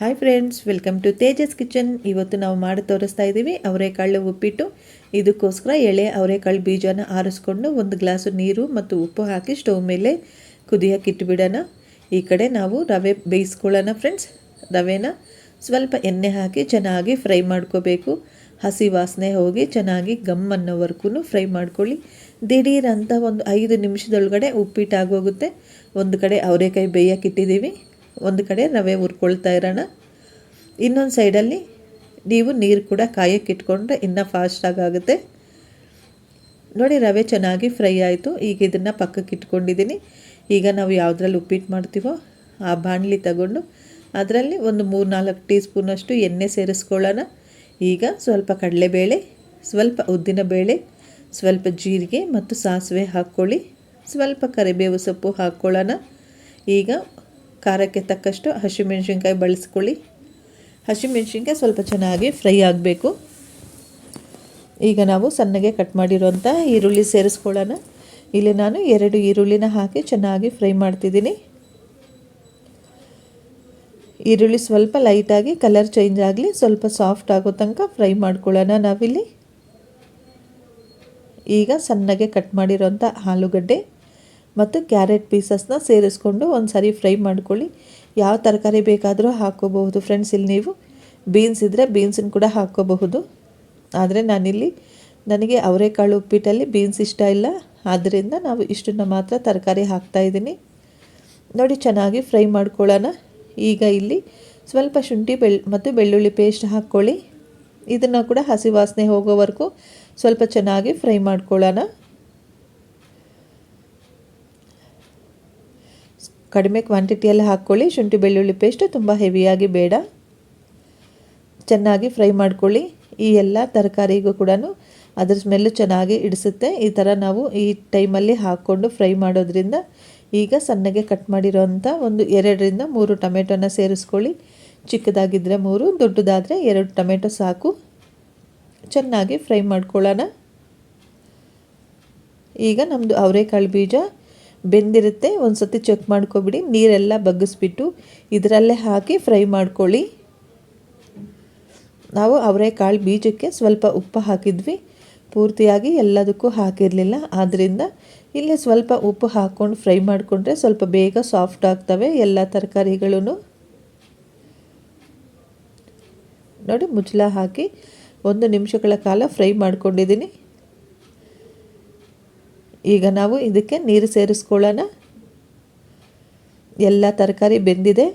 Hi friends welcome to Tejas kitchen ಇವತ್ತು ನಾವು ಮಾಡಿ ತೋರಿಸ್ತಾ ಇದ್ದೀವಿ ಅವರೆಕಾಳು ಉಪ್ಪಿಟ್ಟು. ಇದಕ್ಕೋಸ್ಕರ ಎಳೆ, ಅವರೆಕಾಳು ಬೀಜನ ಆರಿಸ್ಕೊಂಡು ಒಂದು ಗ್ಲಾಸು ನೀರು ಮತ್ತು ಉಪ್ಪು ಹಾಕಿ ಸ್ಟವ್ ಮೇಲೆ ಕುದಿಯೋಕೆ ಇಟ್ಬಿಡೋಣ. ಈ ಕಡೆ ನಾವು ರವೆ ಬೇಯಿಸ್ಕೊಳ್ಳೋಣ ಫ್ರೆಂಡ್ಸ್ ರವೆನ ಸ್ವಲ್ಪ ಎಣ್ಣೆ ಹಾಕಿ ಚೆನ್ನಾಗಿ ಫ್ರೈ ಮಾಡ್ಕೋಬೇಕು. ಹಸಿ ವಾಸನೆ ಹೋಗಿ ಚೆನ್ನಾಗಿ ಗಮ್ ಅನ್ನೋವರೆಗೂ ಫ್ರೈ ಮಾಡ್ಕೊಳ್ಳಿ. ದಿಢೀರ್ ಅಂತ ಒಂದು ಐದು ನಿಮಿಷದೊಳಗಡೆ ಉಪ್ಪಿಟ್ಟಾಗೋಗುತ್ತೆ. ಒಂದು ಕಡೆ ಅವರೆಕಾಯಿ ಬೇಯಕ್ಕೆ ಇಟ್ಟಿದ್ದೀವಿ. ಒಂದು ಕಡೆ ರವೆ ಹುರ್ಕೊಳ್ತಾ ಇರೋಣ. ಇನ್ನೊಂದು ಸೈಡಲ್ಲಿ ನೀವು ನೀರು ಕೂಡ ಕಾಯಕ್ಕೆ ಇಟ್ಕೊಂಡ್ರೆ ಇನ್ನೂ ಫಾಸ್ಟಾಗಿ ಆಗುತ್ತೆ. ನೋಡಿ ರವೆ ಚೆನ್ನಾಗಿ ಫ್ರೈ ಆಯಿತು. ಈಗ ಇದನ್ನು ಪಕ್ಕಕ್ಕೆ ಇಟ್ಕೊಂಡಿದ್ದೀನಿ. ಈಗ ನಾವು ಯಾವುದ್ರಲ್ಲಿ ಉಪ್ಪಿಟ್ಟು ಮಾಡ್ತೀವೋ ಆ ಬಾಣಲಿ ತಗೊಂಡು ಅದರಲ್ಲಿ ಒಂದು ಮೂರು ನಾಲ್ಕು ಟೀ ಸ್ಪೂನಷ್ಟು ಎಣ್ಣೆ ಸೇರಿಸ್ಕೊಳ್ಳೋಣ. ಈಗ ಸ್ವಲ್ಪ ಕಡಲೆಬೇಳೆ, ಸ್ವಲ್ಪ ಉದ್ದಿನ ಬೇಳೆ, ಸ್ವಲ್ಪ ಜೀರಿಗೆ ಮತ್ತು ಸಾಸಿವೆ ಹಾಕ್ಕೊಳ್ಳಿ. ಸ್ವಲ್ಪ ಕರಿಬೇವು ಸೊಪ್ಪು ಹಾಕ್ಕೊಳ್ಳೋಣ. ಈಗ ಖಾರಕ್ಕೆ ತಕ್ಕಷ್ಟು ಹಸಿಮೆಣ್ಸಿನ್ಕಾಯಿ ಬಳಸ್ಕೊಳ್ಳಿ. ಹಸಿಮೆಣ್ಸಿನ್ಕಾಯಿ ಸ್ವಲ್ಪ ಚೆನ್ನಾಗಿ ಫ್ರೈ ಆಗಬೇಕು. ಈಗ ನಾವು ಸಣ್ಣಗೆ ಕಟ್ ಮಾಡಿರುವಂಥ ಈರುಳ್ಳಿ ಸೇರಿಸ್ಕೊಳ್ಳೋಣ. ಇಲ್ಲಿ ನಾನು ಎರಡು ಈರುಳ್ಳಿನ ಹಾಕಿ ಚೆನ್ನಾಗಿ ಫ್ರೈ ಮಾಡ್ತಿದ್ದೀನಿ. ಈರುಳ್ಳಿ ಸ್ವಲ್ಪ ಲೈಟಾಗಿ ಕಲರ್ ಚೇಂಜ್ ಆಗಲಿ, ಸ್ವಲ್ಪ ಸಾಫ್ಟ್ ಆಗೋ ತನಕ ಫ್ರೈ ಮಾಡ್ಕೊಳ್ಳೋಣ ನಾವಿಲ್ಲಿ. ಈಗ ಸಣ್ಣಗೆ ಕಟ್ ಮಾಡಿರೋಂಥ ಆಲೂಗಡ್ಡೆ. ಮತ್ತು ಕ್ಯಾರೆಟ್ ಪೀಸಸ್ನ ಸೇರಿಸ್ಕೊಂಡು ಒಂದು ಸಾರಿ ಫ್ರೈ ಮಾಡ್ಕೊಳ್ಳಿ. ಯಾವ ತರಕಾರಿ ಬೇಕಾದರೂ ಹಾಕ್ಕೋಬಹುದು ಫ್ರೆಂಡ್ಸ್. ಇಲ್ಲಿ ನೀವು ಬೀನ್ಸ್ ಇದ್ದರೆ ಬೀನ್ಸನ್ನು ಕೂಡ ಹಾಕ್ಕೋಬಹುದು. ಆದರೆ ನಾನಿಲ್ಲಿ ನನಗೆ ಅವರೆಕಾಳು ಉಪ್ಪಿಟ್ಟಲ್ಲಿ ಬೀನ್ಸ್ ಇಷ್ಟ ಇಲ್ಲ. ಆದ್ದರಿಂದ ನಾವು ಇಷ್ಟನ್ನು ಮಾತ್ರ ತರಕಾರಿ ಹಾಕ್ತಾಯಿದ್ದೀನಿ ನೋಡಿ, ಚೆನ್ನಾಗಿ ಫ್ರೈ ಮಾಡ್ಕೊಳ್ಳೋಣ. ಈಗ ಇಲ್ಲಿ ಸ್ವಲ್ಪ ಶುಂಠಿ ಬೆಳ್ ಮತ್ತು ಬೆಳ್ಳುಳ್ಳಿ ಪೇಸ್ಟ್ ಹಾಕ್ಕೊಳ್ಳಿ. ಇದನ್ನು ಕೂಡ ಹಸಿ ವಾಸನೆ ಹೋಗೋವರೆಗೂ ಸ್ವಲ್ಪ ಚೆನ್ನಾಗಿ ಫ್ರೈ ಮಾಡ್ಕೊಳ್ಳೋಣ. ಕಡಿಮೆ ಕ್ವಾಂಟಿಟಿಯಲ್ಲಿ ಹಾಕ್ಕೊಳ್ಳಿ. ಶುಂಠಿ, ಬೆಳ್ಳುಳ್ಳಿ ಪೇಸ್ಟ್ ತುಂಬ ಹೆವಿಯಾಗಿ ಬೇಡ. ಚೆನ್ನಾಗಿ ಫ್ರೈ ಮಾಡ್ಕೊಳ್ಳಿ. ಈ ಎಲ್ಲ ತರಕಾರಿಗೂ ಕೂಡ ಅದ್ರ ಸ್ಮೆಲ್ಲು ಚೆನ್ನಾಗಿ ಇಡಿಸುತ್ತೆ. ಈ ಥರ ನಾವು ಈ ಟೈಮಲ್ಲಿ ಹಾಕ್ಕೊಂಡು ಫ್ರೈ ಮಾಡೋದ್ರಿಂದ ಈಗ ಸಣ್ಣಗೆ ಕಟ್ ಮಾಡಿರೋಂಥ ಒಂದು ಎರಡರಿಂದ ಮೂರು ಟೊಮೆಟೊನ ಸೇರಿಸ್ಕೊಳ್ಳಿ. ಚಿಕ್ಕದಾಗಿದ್ದರೆ ಮೂರು, ದೊಡ್ಡದಾದರೆ ಎರಡು ಟೊಮೆಟೊ ಸಾಕು. ಚೆನ್ನಾಗಿ ಫ್ರೈ ಮಾಡ್ಕೊಳ್ಳೋಣ. ಈಗ ನಮ್ಮದು ಅವರೆಕಾಳು ಬೀಜ. ಬೆಂದಿರುತ್ತೆ ಒಂದು ಸತಿ ಚೆಕ್ ಮಾಡ್ಕೊಬಿಡಿ, ನೀರೆಲ್ಲ ಬಗ್ಗಿಸ್ಬಿಟ್ಟು ಇದರಲ್ಲೇ ಹಾಕಿ ಫ್ರೈ ಮಾಡ್ಕೊಳ್ಳಿ. ನಾವು ಅವರೆಕಾಳು ಬೀಜಕ್ಕೆ ಸ್ವಲ್ಪ ಉಪ್ಪು ಹಾಕಿದ್ವಿ. ಪೂರ್ತಿಯಾಗಿ ಎಲ್ಲದಕ್ಕೂ ಹಾಕಿರಲಿಲ್ಲ. ಆದ್ದರಿಂದ ಇಲ್ಲಿ ಸ್ವಲ್ಪ ಉಪ್ಪು ಹಾಕ್ಕೊಂಡು ಫ್ರೈ ಮಾಡಿಕೊಂಡ್ರೆ ಸ್ವಲ್ಪ ಬೇಗ ಸಾಫ್ಟ್ ಆಗ್ತವೆ ಎಲ್ಲ ತರಕಾರಿಗಳೂ ನೋಡಿ, ಮುಚ್ಚಳ ಹಾಕಿ ಒಂದು ನಿಮಿಷಗಳ ಕಾಲ ಫ್ರೈ ಮಾಡ್ಕೊಂಡಿದ್ದೀನಿ. ಈಗ ನಾವು ಇದಕ್ಕೆ ನೀರು ಸೇರಿಸ್ಕೊಳ್ಳೋಣ. ಎಲ್ಲ ತರಕಾರಿ ಬೆಂದಿದೆ.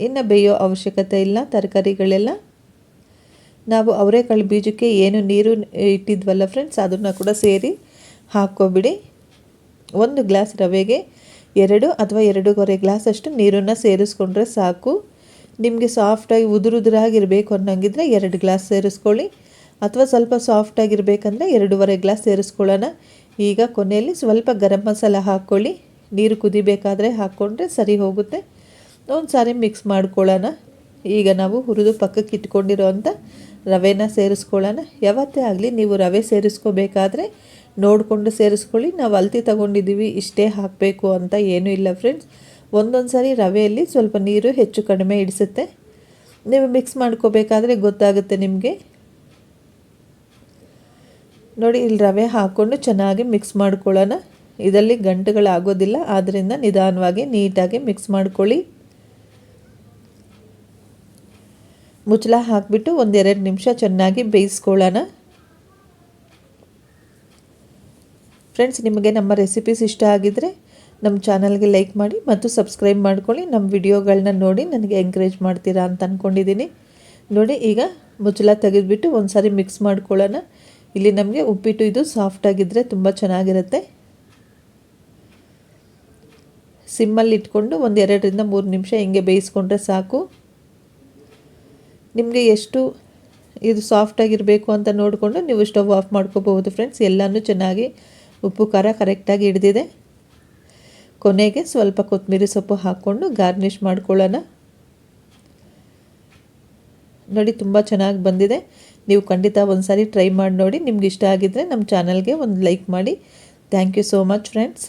ಇನ್ನು ಬೇಯೋ ಅವಶ್ಯಕತೆ ಇಲ್ಲ, ತರಕಾರಿಗಳೆಲ್ಲ. ನಾವು ಅವರೆಕಾಳು ಬೀಜಕ್ಕೆ ಏನು ನೀರು ಇಟ್ಟಿದ್ವಲ್ಲ ಫ್ರೆಂಡ್ಸ್ ಅದನ್ನು ಕೂಡ ಸೇರಿ ಹಾಕ್ಕೊಬಿಡಿ. ಒಂದು ಗ್ಲಾಸ್ ರವೆಗೆ ಎರಡು ಅಥವಾ ಎರಡೂವರೆ ಗ್ಲಾಸ್ ಅಷ್ಟು ನೀರನ್ನು ಸೇರಿಸ್ಕೊಂಡ್ರೆ ಸಾಕು. ನಿಮಗೆ ಸಾಫ್ಟಾಗಿ ಉದುರುದುರಾಗಿರಬೇಕು ಅನ್ನೋಂಗಿದ್ರೆ ಎರಡು ಗ್ಲಾಸ್ ಸೇರಿಸ್ಕೊಳ್ಳಿ. ಅಥವಾ ಸ್ವಲ್ಪ ಸಾಫ್ಟಾಗಿರಬೇಕಂದ್ರೆ ಎರಡೂವರೆ ಗ್ಲಾಸ್ ಸೇರಿಸ್ಕೊಳ್ಳೋಣ. ಈಗ ಕೊನೆಯಲ್ಲಿ ಸ್ವಲ್ಪ ಗರಂ ಮಸಾಲ ಹಾಕ್ಕೊಳ್ಳಿ. ನೀರು ಕುದಿಬೇಕಾದರೆ ಹಾಕ್ಕೊಂಡ್ರೆ ಸರಿ ಹೋಗುತ್ತೆ. ಒಂದು ಸಾರಿ ಮಿಕ್ಸ್ ಮಾಡ್ಕೊಳ್ಳೋಣ. ಈಗ ನಾವು ಹುರಿದು ಪಕ್ಕಕ್ಕೆ ಇಟ್ಕೊಂಡಿರೋವಂಥ ರವೆನ ಸೇರಿಸ್ಕೊಳ್ಳೋಣ. ಯಾವತ್ತೇ ಆಗಲಿ ನೀವು ರವೆ ಸೇರಿಸ್ಕೋಬೇಕಾದ್ರೆ ನೋಡಿಕೊಂಡು ಸೇರಿಸ್ಕೊಳ್ಳಿ. ನಾವು ಅಲ್ತಿ ತಗೊಂಡಿದ್ದೀವಿ, ಇಷ್ಟೇ ಹಾಕಬೇಕು ಅಂತ ಏನೂ ಇಲ್ಲ ಫ್ರೆಂಡ್ಸ್ ಒಂದೊಂದು ಸಾರಿ ರವೆಯಲ್ಲಿ ಸ್ವಲ್ಪ ನೀರು ಹೆಚ್ಚು ಕಡಿಮೆ ಇಡಿಸುತ್ತೆ. ನೀವು ಮಿಕ್ಸ್ ಮಾಡ್ಕೋಬೇಕಾದ್ರೆ ಗೊತ್ತಾಗುತ್ತೆ ನಿಮಗೆ. ನೋಡಿ, ಇಲ್ಲಿ ರವೆ ಹಾಕ್ಕೊಂಡು ಚೆನ್ನಾಗಿ ಮಿಕ್ಸ್ ಮಾಡ್ಕೊಳ್ಳೋಣ. ಇದರಲ್ಲಿ ಗಂಟುಗಳಾಗೋದಿಲ್ಲ ಆದ್ದರಿಂದ ನಿಧಾನವಾಗಿ ನೀಟಾಗಿ ಮಿಕ್ಸ್ ಮಾಡ್ಕೊಳ್ಳಿ. ಮುಚ್ಚಳ ಹಾಕಿಬಿಟ್ಟು ಒಂದೆರಡು ನಿಮಿಷ ಚೆನ್ನಾಗಿ ಬೇಯಿಸ್ಕೊಳ್ಳೋಣ. ಫ್ರೆಂಡ್ಸ್ ನಿಮಗೆ ನಮ್ಮ ರೆಸಿಪೀಸ್ ಇಷ್ಟ ಆಗಿದ್ದರೆ ನಮ್ಮ ಚಾನಲ್ಗೆ ಲೈಕ್ ಮಾಡಿ ಮತ್ತು ಸಬ್ಸ್ಕ್ರೈಬ್ ಮಾಡ್ಕೊಳ್ಳಿ. ನಮ್ಮ ವಿಡಿಯೋಗಳನ್ನ ನೋಡಿ ನನಗೆ ಎಂಕರೇಜ್ ಮಾಡ್ತೀರಾ ಅಂತ ಅಂದ್ಕೊಂಡಿದ್ದೀನಿ ನೋಡಿ, ಈಗ ಮುಚ್ಚಲ ತೆಗೆದುಬಿಟ್ಟು ಒಂದು ಸಾರಿ ಮಿಕ್ಸ್ ಮಾಡ್ಕೊಳ್ಳೋಣ. ಇಲ್ಲಿ ನಮಗೆ ಉಪ್ಪಿಟ್ಟು ಇದು ಸಾಫ್ಟಾಗಿದ್ದರೆ ತುಂಬ ಚೆನ್ನಾಗಿರುತ್ತೆ. ಸಿಮ್ಮಲ್ಲಿ ಇಟ್ಕೊಂಡು ಒಂದು ಎರಡರಿಂದ ಮೂರು ನಿಮಿಷ ಹಿಂಗೆ ಬೇಯಿಸ್ಕೊಂಡ್ರೆ ಸಾಕು. ನಿಮಗೆ ಎಷ್ಟು ಇದು ಸಾಫ್ಟಾಗಿರಬೇಕು ಅಂತ ನೋಡಿಕೊಂಡು ನೀವು ಸ್ಟವ್ ಆಫ್ ಮಾಡ್ಕೋಬಹುದು ಫ್ರೆಂಡ್ಸ್ ಎಲ್ಲನೂ ಚೆನ್ನಾಗಿ ಉಪ್ಪು ಖಾರ ಕರೆಕ್ಟಾಗಿ ಹಿಡಿದಿದೆ. ಕೊನೆಗೆ ಸ್ವಲ್ಪ ಕೊತ್ತಂಬರಿ ಸೊಪ್ಪು ಹಾಕ್ಕೊಂಡು ಗಾರ್ನಿಷ್ ಮಾಡ್ಕೊಳ್ಳೋಣ. ನೋಡಿ, ತುಂಬ ಚೆನ್ನಾಗಿ ಬಂದಿದೆ. ನೀವು ಖಂಡಿತ ಒಂದು ಸಾರಿ ಟ್ರೈ ಮಾಡಿ ನೋಡಿ. ನಿಮ್ಗೆ ಇಷ್ಟ ಆಗಿದ್ದರೆ ನಮ್ಮ ಚಾನಲ್ಗೆ ಒಂದು ಲೈಕ್ ಮಾಡಿ. Thank you so much friends